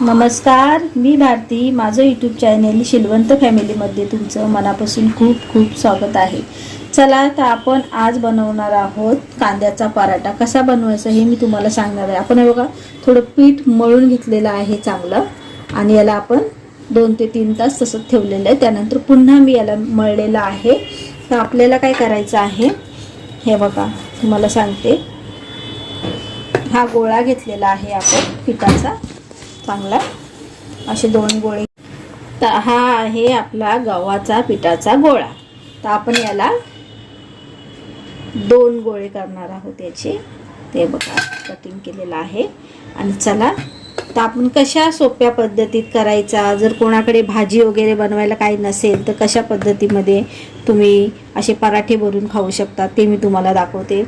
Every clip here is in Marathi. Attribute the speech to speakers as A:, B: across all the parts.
A: नमस्कार मी भारती. माझं यूट्यूब चॅनेल शिलवंत फॅमिलीमध्ये तुमचं मनापासून खूप खूप स्वागत आहे. चला तर आपण आज बनवणार आहोत कांद्याचा पराठा. कसा बनवायचा हे मी तुम्हाला सांगणार आहे. आपण हे बघा थोडं पीठ मळून घेतलेलं आहे चांगलं आणि याला आपण दोन ते तीन तास तसंच ठेवलेलं आहे. त्यानंतर पुन्हा मी याला मळलेलं आहे. तर आपल्याला काय करायचं आहे हे बघा तुम्हाला सांगते. हा गोळा घेतलेला आहे आपण पिठाचा. चांगला. असे दोन गोळे. तर हा आहे आपला गव्हाचा पिठाचा गोळा. तर आपण याला दोन गोळे करणार आहोत याचे. ते बघा कटिंग केलेलं आहे. आणि चला तर आपण कशा सोप्या पद्धतीत करायचा? जर कोणाकडे भाजी वगैरे बनवायला काही नसेल तर कशा पद्धतीमध्ये तुम्ही असे पराठे भरून खाऊ शकता ते मी तुम्हाला दाखवते.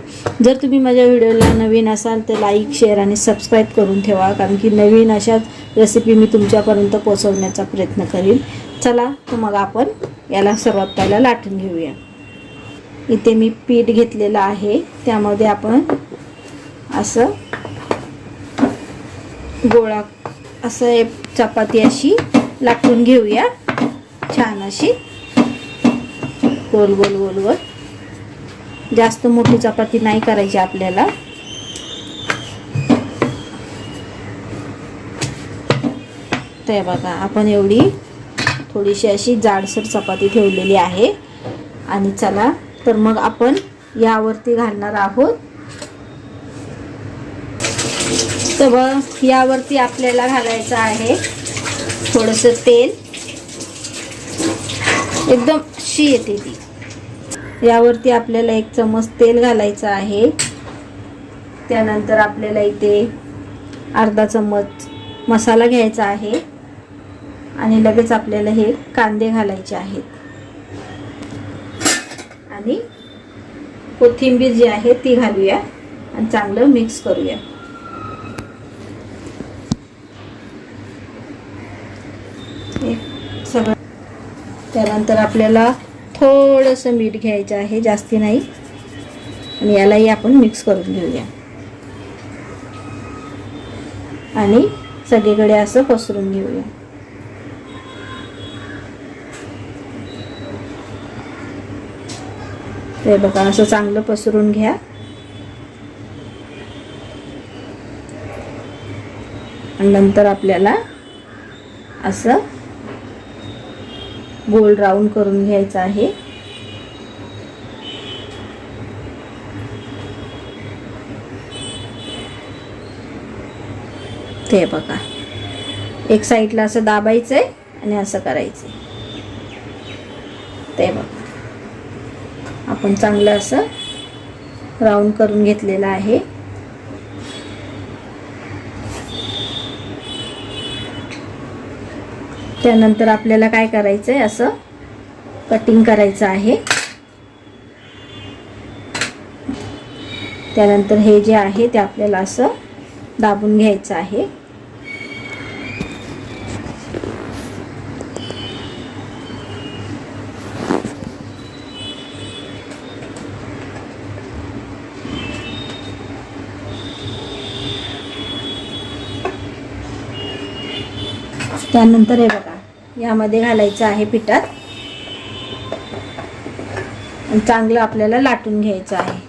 A: जर तुम्ही माझ्या व्हिडिओला नवीन असाल तर लाईक शेअर आणि सबस्क्राईब करून ठेवा कारण की नवीन अशाच रेसिपी मी तुमच्यापर्यंत पोचवण्याचा प्रयत्न करीन. चला तर मग आपण याला सर्वात पहिला लाटून घेऊया. इथे मी पीठ घेतलेलं आहे. त्यामध्ये आपण असं गोळा असं एक चपाती अशी लाटून घेऊया. छान अशी. गोल गोल गोल गोल. जास्त मोठी चपाती नाही करायची आपल्याला. ते बघा आपण एवढी थोडीशी अशी जाडसर चपाती ठेवलेली आहे. आणि चला तर मग आपण यावरती घालणार आहोत. तर मग यावरती आपल्याला घालायचं आहे थोडंसं तेल. एकदम शी येते ती. यावरती आपल्याला एक चमच तेल घालायचं आहे. त्यानंतर आपल्याला इथे अर्धा चमच मसाला घ्यायचा आहे. आणि लगेच आपल्याला हे कांदे घालायचे आहेत. आणि कोथिंबीर जी आहे ती घालूया आणि चांगलं मिक्स करूया हे सगळं त्यानंतर आपल्याला थोडंसं मीठ घ्यायचं आहे जास्ती नाही. आणि यालाही आपण मिक्स करून घेऊया. आणि सगळीकडे असं पसरून घेऊया. ते बघा असं चांगलं पसरून घ्या. आणि नंतर आपल्याला असं गोल राऊंड करून घ्यायचं आहे. ते बघा. एक साईडला असं दाबायचं आहे आणि असं करायचं ते बघा. आपण चांगलं असं राऊंड करून घेतलेलं आहे. त्यानंतर आपल्याला काय करायचं आहे असं कटिंग करायचं आहे. त्यानंतर हे जे आहे ते आपल्याला असं दाबून घ्यायचं आहे. त्यानंतर हे बघा. यामध्ये घालायचं आहे पिठात. चांगलं आपल्याला लाटून घ्यायचं आहे.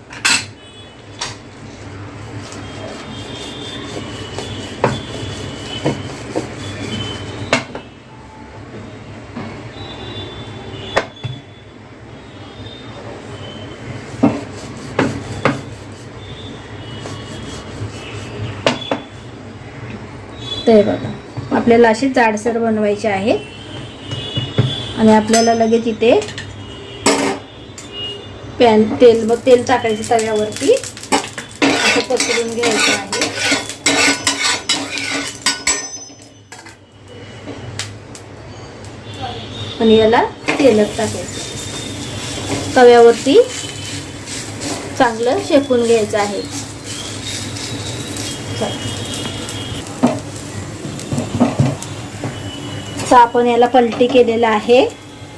A: ते बघा. आपल्याला असे जाडसर बनवायचे आहे. आणि आपल्याला लगेच इथे पॅन तेल मग तेल टाकायचं तव्यावरती. असं पसरून घ्यायचं आहे. आणि याला तेलच टाकायचं. तव्यावरती चांगलं शेकून घ्यायचं आहे. तर आपण याला पलटी केलेलं आहे.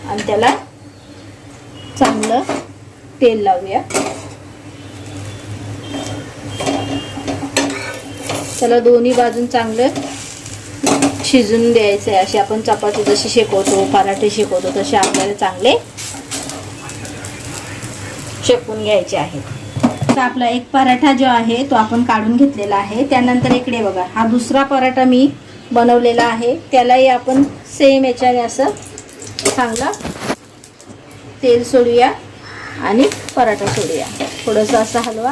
A: आणि त्याला चांगलं तेल लावूया. त्याला दोन्ही बाजून चांगलं शिजून द्यायचे असे आपण चपाती जशी शेकवतो पराठे शेकवतो तसे आपल्याला चांगले शेकून घ्यायचे आहेत. तर आपला एक पराठा जो आहे तो आपण काढून घेतलेला आहे. त्यानंतर इकडे बघा हा दुसरा पराठा मी बनवलेला आहे. त्यालाही आपण सेम याच्याने असं चांगलं तेल सोडूया आणि पराठा सोडूया. थोडंसं असं हलवा.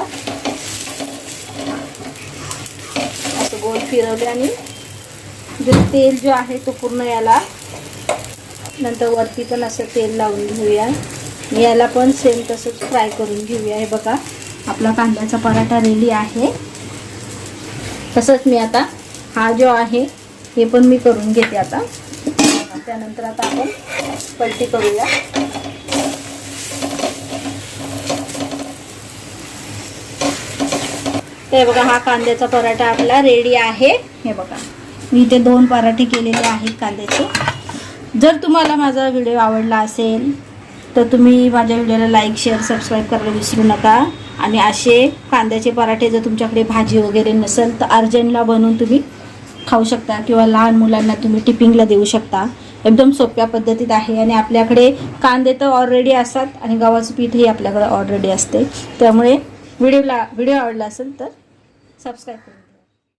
A: असं गोल फिरवले आणि जो तेल जो आहे तो पूर्ण याला नंतर वरती पण असं तेल लावून घेऊया. याला पण सेम तसंच फ्राय करून घेऊया. हे बघा आपला कांद्याचा पराठा रेडी आहे. तसंच मी आता हा जो आहे हे पण मी करून घेते आता. त्यानंतर आता आपण पलटी करूया. हे बघा हा कांद्याचा पराठा आपला रेडी आहे. हे बघा मी इथे दोन पराठे केलेले आहेत कांद्याचे. जर तुम्हाला माझा व्हिडिओ आवडला असेल तर तुम्ही माझ्या व्हिडिओला लाईक शेअर सबस्क्राईब करायला विसरू नका. आणि असे कांद्याचे पराठे जर तुमच्याकडे भाजी वगैरे नसेल तर अर्जंटला बनवून तुम्ही खाऊ शकता किंवा लहान मुलांना तुम्ही टिपिंगला देऊ शकता. एकदम सोप्या पद्धतीत आहे आणि आपल्याकडे कांदे तर ऑलरेडी असतात आणि गव्हाचं पीठही आपल्याकडे ऑलरेडी असते. त्यामुळे व्हिडिओला व्हिडिओ आवडला असेल तर सबस्क्राईब करा.